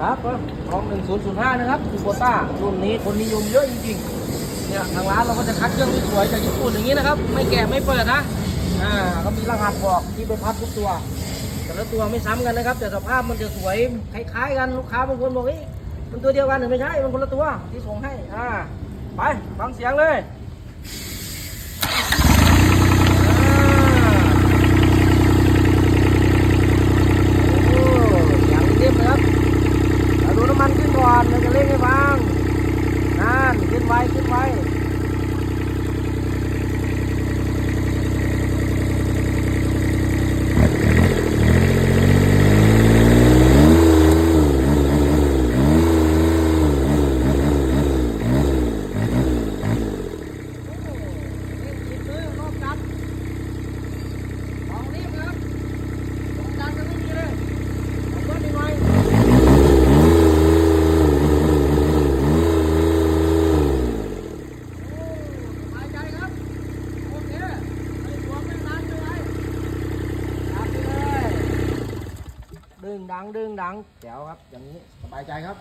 ครับก็ทอง1005นย์ห้านะครับคูโบต้ารุ่นนี้คนนิยมเยอะจริงๆ เนี่ยทางร้านเราก็จะคัดเครื่องที่สวยจากญี่ปุ่นอย่างนี้นะครับ ไม่แกะไม่เปิดนะ อ่าก็มีรหัสบอกที่ไปพับทุกตัว แต่ละตัวไม่ซ้ำกันนะครับ แต่สภาพมันจะสวยคล้าย ๆ กันลูกค้าบางคนบอกเฮ้ยมันตัวเดียวกันหรือไม่ใช่ มันคนละตัวที่ส่งให้ อ่า ไปฟังเสียงเลยอ่าโอ้อย่างเรียบเลยครับเราดูน้ำมันขึ้นก่อนเราจะเร่งให้ฟังนั่นขึ้นไวขึ้นไว ดังดึงดังแจ๋วครับ อย่างนี้สบายใจครับ